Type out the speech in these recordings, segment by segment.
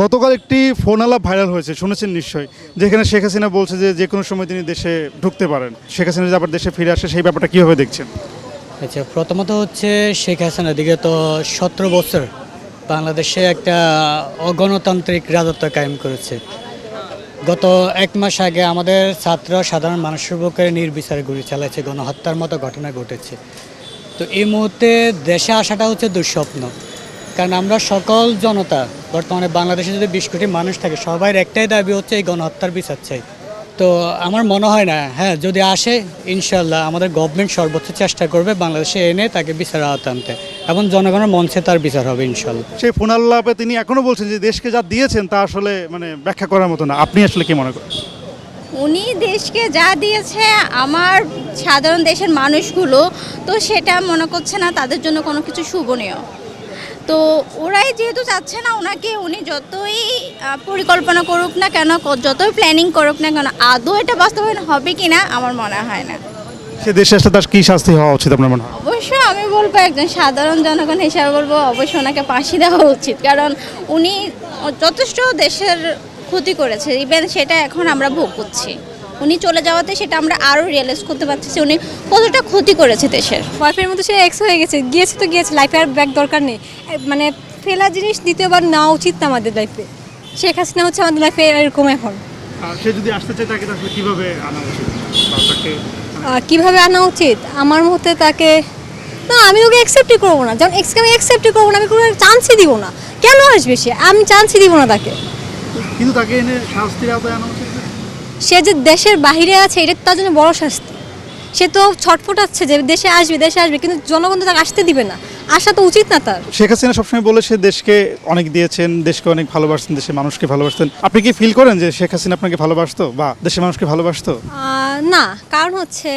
গতকাল একটি ফোন আলাপ ভাইরাল হয়েছে, শুনেছেন নিশ্চয়ই, যেখানে শেখ হাসিনা বলছে যে যে কোনো সময় তিনি দেশে ঢুকতে পারেন। শেখ হাসিনা যদি আবার দেশে ফিরে আসে, সেই ব্যাপারটা কীভাবে দেখছেন? আচ্ছা প্রথমত হচ্ছে শেখ হাসিনা দিকে তো সতেরো বছর বাংলাদেশে একটা অগণতান্ত্রিক রাজত্ব কায়েম করেছে। গত এক মাস আগে আমাদের ছাত্র সাধারণ মানুষের বুকে নির্বিচারে গুলি চালাচ্ছে গণহত্যার মতো ঘটনা ঘটেছে। তো এই মুহূর্তে দেশে আসাটা হচ্ছে দুঃস্বপ্ন। কারণ আমরা সকল জনতা বর্তমানে বাংলাদেশে যদি বিশ কোটি মানুষ থাকে সবার একটাই দাবি হচ্ছে এই গণহত্যার বিচার চাই। তো আমার মনে হয় না হ্যাঁ যদি আসে ইনশাল্লাহ আমাদের গভর্নমেন্ট সর্বোচ্চ চেষ্টা করবে বাংলাদেশে এনে তাকে বিচার আওতা আনতে এবং জনগণের মঞ্চে তার বিচার হবে ইনশাল্লাহ সেই ফোন আলাপে তিনি এখনও বলছেন যে দেশকে যা দিয়েছেন তা আসলে মানে ব্যাখ্যা করার মতো না। আপনি আসলে কি মনে করেন? উনি দেশকে যা দিয়েছে আমার সাধারণ দেশের মানুষগুলো তো সেটা মনে করছে না তাদের জন্য কোনো কিছু শুভনীয়। তো ওরাই যেহেতু চাচ্ছে না ওনাকে উনি যতই পরিকল্পনা করুক না কেন যতই প্ল্যানিং করুক না কেন আদৌ এটা বাস্তবায়ন হবে কি না আমার মনে হয় না। সে দেশে আসলে তার কী শাস্তি হওয়া উচিত আপনার মনে হয়? অবশ্য আমি বলব একজন সাধারণ জনগণ হিসাবে বলব অবশ্যই ওনাকে ফাঁসি দেওয়া উচিত। কারণ উনি যথেষ্ট দেশের ক্ষতি করেছে ইভেন সেটা এখন আমরা ভোগ করছি। উনি চলে যাওয়াতে সেটা আমরা আরও রিয়েলাইজ করতে পারতেছি উনি কতটা ক্ষতি করেছে দেশের। ওয়াইফের মতো সে এক্স হয়ে গেছে গিয়েছে তো গিয়েছে লাইফে আর ব্যাক দরকার নেই। মানে ফেলা জিনিস দ্বিতীয়বার নেওয়া উচিত না আমাদের লাইফে শেখ হাসিনা হচ্ছে আমাদের লাইফে এরকম এখন। সে যদি আসতে চায় তাকে আসলে কীভাবে আনা উচিত? কীভাবে আনা উচিত? আমার মতে তাকে না আমি ওকে অ্যাকসেপ্টই করব না। যেমন এক্সকে আমি অ্যাকসেপ্টই করব না আমি কোনো চান্সই দিব না। কেন আসবে সে? আমি চান্সই দিব না তাকে। কিন্তু তাকে এনে শাস্তির আওতায় আনা? সে যে দেশের বাইরে আছে এটা তার জন্য বড় শাস্তি। সে তো ছটফটাচ্ছে যে দেশে আসবে দেশে আসবে কিন্তু জনগণ তো তাকে আসতে দিবে না। আসা তো উচিত না তার। শেখ হাসিনা সবসময় বলে সে দেশকে অনেক দিয়েছেন দেশকে অনেক ভালোবাসতেন দেশের মানুষকে ভালোবাসতেন। আপনি কি ফিল করেন যে শেখ হাসিনা আপনাকে ভালোবাসতো বা দেশের মানুষকে ভালোবাসতো? না কারণ হচ্ছে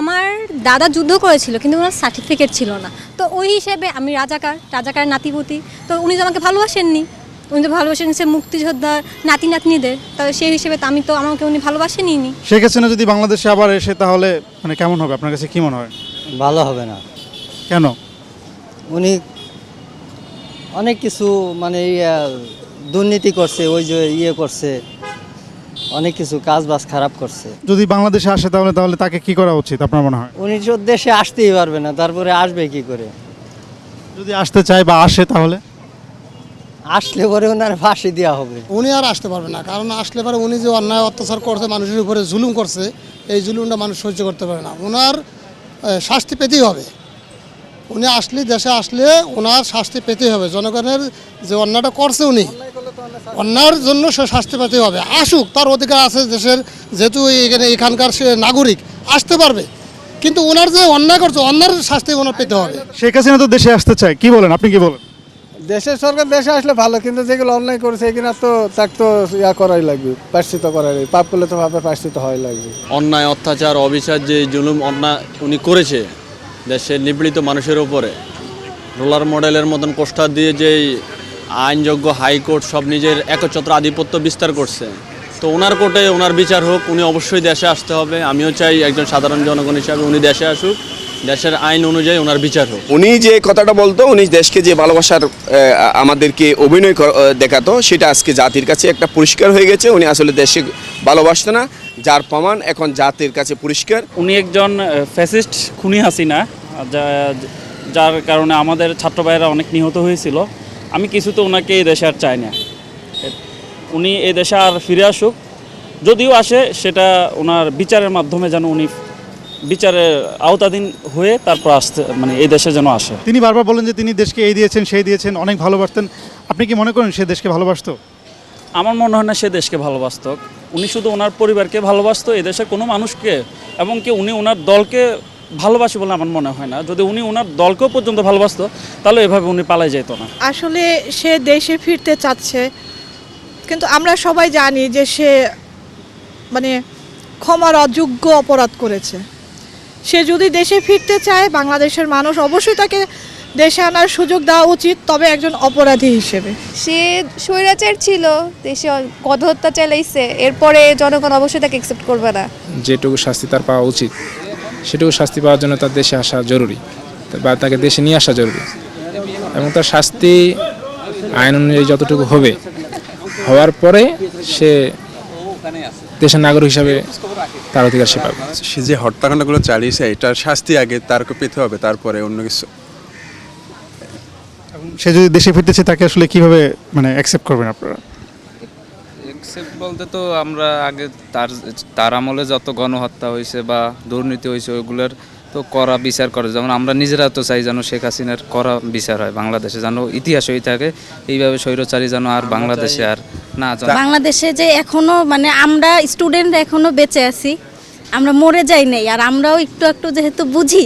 আমার দাদা যুদ্ধ করেছিল কিন্তু ওনার সার্টিফিকেট ছিল না। তো ওই হিসেবে আমি রাজাকার রাজাকার নাতিপতি তো উনি তো আমাকে ভালোবাসেননি। উনি তো ভালোবাসেন সে মুক্তিযোদ্ধা নাতি নাতনিদের তো সেই হিসেবে তো আমি তো আমাকে উনি ভালোবাসেনি নি। শেখ হাসিনা যদি বাংলাদেশে আবার এসে তাহলে মানে কেমন হবে? আপনার কাছে কি মনে হয়? ভালো হবে না। কেন? উনি অনেক কিছু মানে ইয়া দুর্নীতি করছে ওই যে ইয়ে করছে অনেক কিছু কাজ বাজ খারাপ করছে। যদি বাংলাদেশে আসে তাহলে তাহলে তাকে কি করা উচিত আপনার মনে হয়? উনি তো দেশে আসতেই পারবে না তারপরে আসবে কি করে? যদি আসতে চায় বা আসে তাহলে? আসলে পরে ওনার ফাঁসি দেওয়া হবে। উনি আর আসতে পারবে না কারণ আসলে পরে উনি যে অন্যায় অত্যাচার করছে মানুষের উপরে জুলুম করছে এই জুলুমটা মানুষ সহ্য করতে পারে না। ওনার শাস্তি পেতেই হবে। উনি আসলে দেশে আসলে ওনার শাস্তি পেতেই হবে। জনগণের যে অন্যায়টা করছে উনি অন্যায়ের জন্য সে শাস্তি পেতেই হবে। আসুক তার অধিকার আছে দেশের যেহেতু এখানে এখানকার সে নাগরিক আসতে পারবে। কিন্তু ওনার যে অন্যায় করছে অন্যায়ের শাস্তি ওনার পেতে হবে। শেখ হাসিনা তো দেশে আসতে চায় কি বলেন? আপনি কি বলেন? দেশের সরকার দেশে আসলে ভালো, কিন্তু যেগুলো অনলাইন করেছে এগুলো তো তাকে তো ইয়া করাই লাগবে প্রাশ্চিত করাই লাগবে। পাপ করলে তো ভাবে প্রাশ্চিত হয় লাগবে। অন্যায়, অত্যাচার, অবিচার যে জুলুম, অন্যায় উনি করেছে দেশের নিপীড়িত মানুষের উপরে। রোলার মডেলের মতন পোস্টার দিয়ে যেই আইনযোগ্য হাইকোর্ট সব নিজের একচ্ছত্র আধিপত্য বিস্তার করছে। তো ওনার কোর্টে ওনার বিচার হোক, উনি অবশ্যই দেশে আসতে হবে। আমিও চাই একজন সাধারণ জনগণ হিসাবে উনি দেশে আসুক। দেশের আইন অনুযায়ী ওনার বিচার হোক। উনি যে কথাটা বলতো উনি দেশকে যে ভালোবাসার আমাদেরকে অভিনয় কর- দেখাতো সেটা আজকে জাতির কাছে একটা পরিষ্কার হয়ে গেছে। উনি আসলে দেশে ভালোবাসতো না যার প্রমাণ এখন জাতির কাছে পরিষ্কার উনি একজন ফ্যাসিস্ট খুনি হাসিনা যার কারণে আমাদের ছাত্র ভাইয়েরা অনেক নিহত হয়েছিল। আমি কিছুতে ওনাকে এই দেশে আর চাই না। উনি এই দেশে আর ফিরে আসুক। যদিও আসে সেটা ওনার বিচারের মাধ্যমে যেন উনি বিচারের আওতাধীন হয়ে তারপর আসতে মানে এই দেশে যেন আসে। তিনি বারবার বলেন যে তিনি দেশকে এই দিয়েছেন সেই দিয়েছেন অনেক ভালোবাসতেন। আপনি কি মনে করেন সে দেশকে ভালোবাসতো? আমার মনে হয় না সে দেশকে ভালোবাসত। উনি শুধু ওনার পরিবারকে ভালোবাসতো এই দেশের কোনো মানুষকে এবং কি উনি ওনার দলকে ভালোবাসে বলে আমার মনে হয় না। যদি উনি ওনার দলকেও পর্যন্ত ভালোবাসতো তাহলে এভাবে উনি পালাই যেত না। আসলে সে দেশে ফিরতে চাচ্ছে কিন্তু আমরা সবাই জানি যে সে মানে ক্ষমার অযোগ্য অপরাধ করেছে। সে যদি দেশে ফিরতে চায় বাংলাদেশের মানুষ অবশ্যই তাকে দেশে আনার সুযোগ দেওয়া উচিত তবে একজন অপরাধী হিসেবে। সে স্বৈরাচার ছিল দেশে গণহত্যা চালাইছে এরপরে জনগণ অবশ্যই তাকে অ্যাকসেপ্ট করবে না। যেটুকু শাস্তি তার পাওয়া উচিত সেটুকু শাস্তি পাওয়ার জন্য তার দেশে আসা জরুরি বা তাকে দেশে নিয়ে আসা জরুরি। এবং তার শাস্তি আইন অনুযায়ী যতটুকু হবে হওয়ার পরে সে দেশের নাগরিক হিসাবে তার অধিকার সে পাবে। সে যে হত্যাকাণ্ডগুলো চালিয়েছে এটার শাস্তি আগে তারকে পেতে হবে তারপরে অন্য কিছু। সে যদি দেশে ফিরতেছে তাকে আসলে কীভাবে মানে অ্যাকসেপ্ট করবেন আপনারা? অ্যাকসেপ্ট বলতে তো আমরা আগে তার তার আমলে যত গণহত্যা হয়েছে বা দুর্নীতি হয়েছে ওইগুলোর তো করা বিচার করে। যেমন আমরা নিজেরা তো চাই যেন শেখ হাসিনার করা বিচার হয় বাংলাদেশে যেন ইতিহাস হয়ে থাকে এইভাবে স্বৈরচারী যেন আর বাংলাদেশে আর না বাংলাদেশে যে এখনও মানে আমরা স্টুডেন্ট এখনও বেঁচে আছি আমরা মরে যাই নাই আর আমরাও একটু একটু যেহেতু বুঝি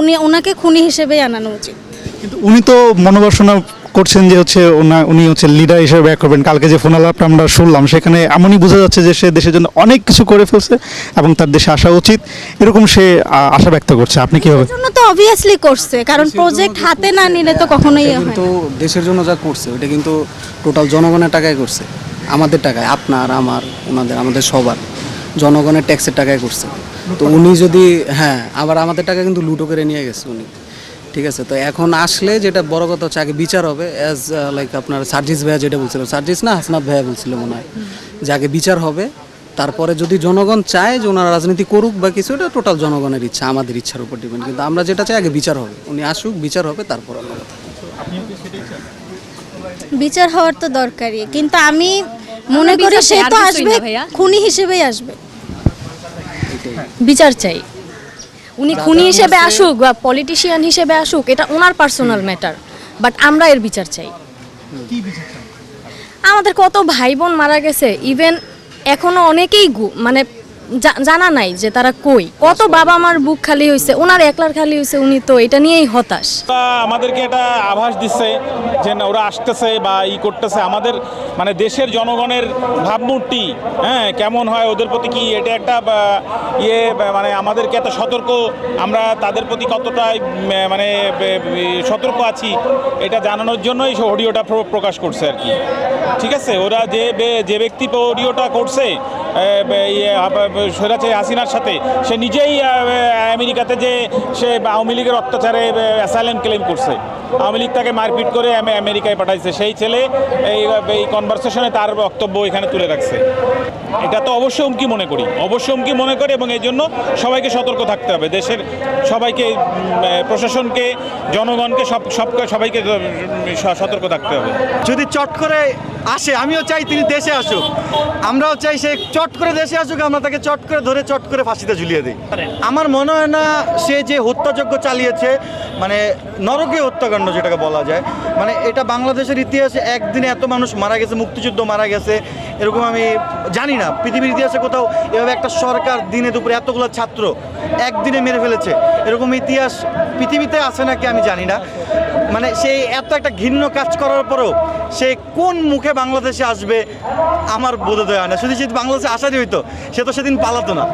উনি ওনাকে খুনি হিসেবে আনানো উচিত। কিন্তু উনি তো মনোবাসনা করছেন যে হচ্ছে ওনা- উনি হচ্ছে লিডার হিসেবে ব্যাক করবেন। কালকে যে ফোন আলাপটা আমরা শুনলাম সেখানে এমনই বোঝা যাচ্ছে যে সে দেশের জন্য অনেক কিছু করে ফেলছে এবং তার দেশে আসা উচিত। এরকম সে আশা ব্যক্ত করছে। আপনি কীভাবে জন্য তো অবভিয়াসলি করছে কারণ প্রজেক্ট হাতে না নিলে তো কখনোই কিন্তু দেশের জন্য যা করছে ওটা কিন্তু টোটাল জনগণের টাকায় করছে। আমাদের টাকায় আপনার আমার ওনাদের আমাদের সবার। জনগণের ট্যাক্সের টাকায় করছে। তো উনি যদি হ্যাঁ আবার আমাদের টাকা কিন্তু লুটো করে নিয়ে গেছে উনি। ঠিক আছে তো এখন আসলে যেটা বড় কথা হচ্ছে আগে বিচার হবে অ্যাজ লাইক আপনার সার্জিস ভাইয়া যেটা বলছিল সার্জিস না হাসনাত ভাইয়া বলছিল মনে হয় যে আগে বিচার হবে তারপরে যদি জনগণ চায় যে ওনারা রাজনীতি করুক বা কিছু এটা টোটাল জনগণের ইচ্ছা আমাদের ইচ্ছার উপর ডিপেন্ড কিন্তু আমরা যেটা চাই আগে বিচার হবে উনি আসুক বিচার হবে তারপর বিচার হওয়ার তো দরকারই কিন্তু আমি মনে করি সে তো আসবে খুনি হিসেবেই আসবে। বিচার চাই। উনি খুনি হিসেবে আসুক বা পলিটিশিয়ান হিসেবে আসুক এটা ওনার পার্সোনাল ম্যাটার বাট আমরা এর বিচার চাই। আমাদের কত ভাই বোন মারা গেছে ইভেন এখনও অনেকেই গু- মানে জানা নাই যে তারা কই। কত বাবা মার বুক খালি হয়েছে ওনার একলার খালি হয়েছে উনি তো এটা নিয়েই হতাশ। আমাদেরকে এটা আভাস দিচ্ছে যে না ওরা আসতেছে বা ই করতেছে আমাদের মানে দেশের জনগণের ভাবমূর্তি হ্যাঁ কেমন হয় ওদের প্রতি কি এটা একটা ইয়ে মানে আমাদেরকে এত সতর্ক আমরা তাদের প্রতি কতটা উম, মানে সতর্ক আছি এটা জানানোর জন্যই সে অডিওটা প্রকাশ করছে আর কি। ঠিক আছে? ওরা যে যে ব্যক্তি অডিওটা করছে ইয়ে, স্বৈরাচারী হাসিনার সাথে সে নিজেই আমেরিকাতে যে সে আওয়ামী লীগের অত্যাচারে অ্যাসাইলেম ক্লেম করছে। আওয়ামী লীগ তাকে মারপিট করে আমে- আমেরিকায় পাঠাইছে। সেই ছেলে এই এই কনভারসেশনে তার বক্তব্য এখানে তুলে রাখছে। এটা তো অবশ্যই হুমকি মনে করি। অবশ্যই হুমকি মনে করি এবং এই জন্য সবাইকে সতর্ক থাকতে হবে। দেশের সবাইকে প্রশাসনকে জনগণকে সব সব সবাইকে সতর্ক থাকতে হবে। যদি চট করে আসে আমিও চাই তিনি দেশে আসুক। আমরাও চাই সে চট করে দেশে আসুক আমরা তাকে চট করে ধরে চট করে ফাঁসিতে ঝুলিয়ে দিই। আমার মনে হয় না সে যে হত্যাযজ্ঞ চালিয়েছে মানে নরকীয় হত্যাকাণ্ড যেটাকে বলা যায়। মানে এটা বাংলাদেশের ইতিহাসে একদিনে এত মানুষ মারা গেছে, মুক্তিযুদ্ধ মারা গেছে, এরকম আমি জানি না। পৃথিবীর ইতিহাসে কোথাও এভাবে একটা সরকার দিনে দুপুরে এতগুলো ছাত্র একদিনে মেরে ফেলেছে, এরকম ইতিহাস পৃথিবীতে আছে নাকি আমি জানি না। মানে সেই এত একটা ঘৃণ্য কাজ করার পরেও সে কোন মুখে বাংলাদেশে আসবে আমার বোধোদয় হয় না। শুধু যদি বাংলাদেশে আসারই হইতো, সে তো সেদিন পালাতো না।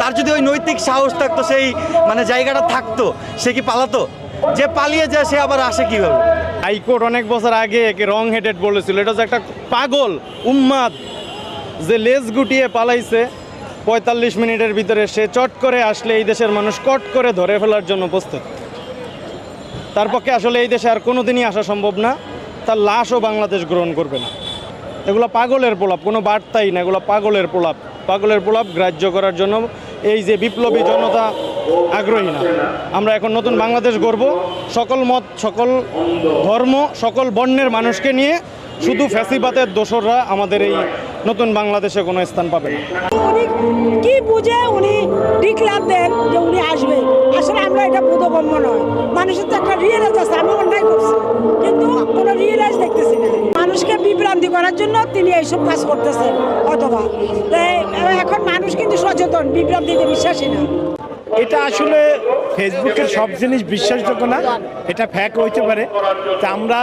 তার যদি ওই নৈতিক সাহস থাকতো, সেই মানে জায়গাটা থাকতো, সে কি পালাতো? যে পালিয়ে যায়, সে আবার আসে কীভাবে? হাইকোর্ট অনেক বছর আগে একে রং হেডেড বলেছিল। এটা যে একটা পাগল, উম্মাদ, যে লেজ গুটিয়ে পালাইছে, পঁয়তাল্লিশ মিনিটের ভিতরে সে চট করে আসলে এই দেশের মানুষ কট করে ধরে ফেলার জন্য প্রস্তুত। তার পক্ষে আসলে এই দেশে আর কোনো দিনই আসা সম্ভব না। তার লাশও বাংলাদেশ গ্রহণ করবে না। এগুলো পাগলের প্রলাপ, কোনো বার্তাই না, এগুলো পাগলের প্রলাপ। পাগলের প্রলাপ গ্রাহ্য করার জন্য এই যে বিপ্লবী জনতা আগ্রহী না। আমরা এখন নতুন বাংলাদেশ গড়ব। সকল মত, সকল ধর্ম, সকল বর্ণের মানুষকে নিয়ে শুধু ফ্যাসিবাতের দোসররা আমাদের এই নতুন বাংলাদেশে কোনো স্থান পাবে না। কি বুঝে উনি ডিক্লার দেন যে উনি আসবে। আসলে আমরা এটা বোধগম্য নয়। মানুষের তো একটা রিয়েলাইজ আছে, আমি অন্যায় করছি। কিন্তু কোনো রিয়েলাইজ দেখতেছি না। মানুষকে বিভ্রান্তি করার জন্য তিনি এইসব কাজ করতেছেন, অথবা। এখন মানুষ কিন্তু সচেতন বিভ্রান্তিতে বিশ্বাসী না। এটা আসলে ফেসবুকের সব জিনিস বিশ্বাসযোগ্য না, এটা ফ্যাক হইতে পারে। তা আমরা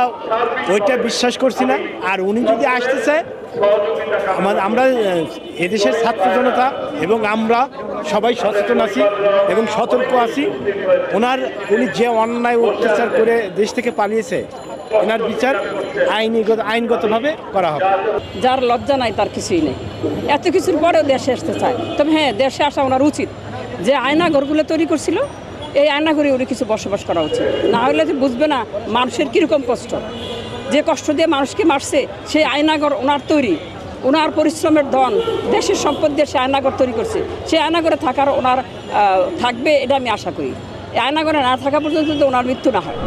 ওইটা বিশ্বাস করছি না। আর উনি যদি আসতে চায় আমার আমরা এদেশের ছাত্র জনতা এবং আমরা সবাই সচেতন আছি এবং সতর্ক আছি। ওনার, উনি যে অন্যায় অত্যাচার করে দেশ থেকে পালিয়েছে এনার বিচার আইনিগত আইনগতভাবে করা হবে। যার লজ্জা নাই, তার কিছুই নেই। এত কিছুর পরেও দেশে আসতে চায়। তবে হ্যাঁ দেশে আসা ওনার উচিত। যে আয়না ঘরগুলো তৈরি করছিল, এই আয়না ঘরে উনি কিছু বসবাস করা উচিত। না হলে তো বুঝবে না মানুষের কীরকম কষ্ট। যে কষ্ট দিয়ে মানুষকে মারছে, সেই আয়নাঘর ওনার তৈরি। ওনার পরিশ্রমের ধন, দেশের সম্পদ দিয়ে সে আয়নাগর তৈরি করছে। সেই আয়নাগরে থাকার ওনার থাকবে এটা আমি আশা করি। এই আয়নাগরে না থাকা পর্যন্ত ওনার মৃত্যু না হয়।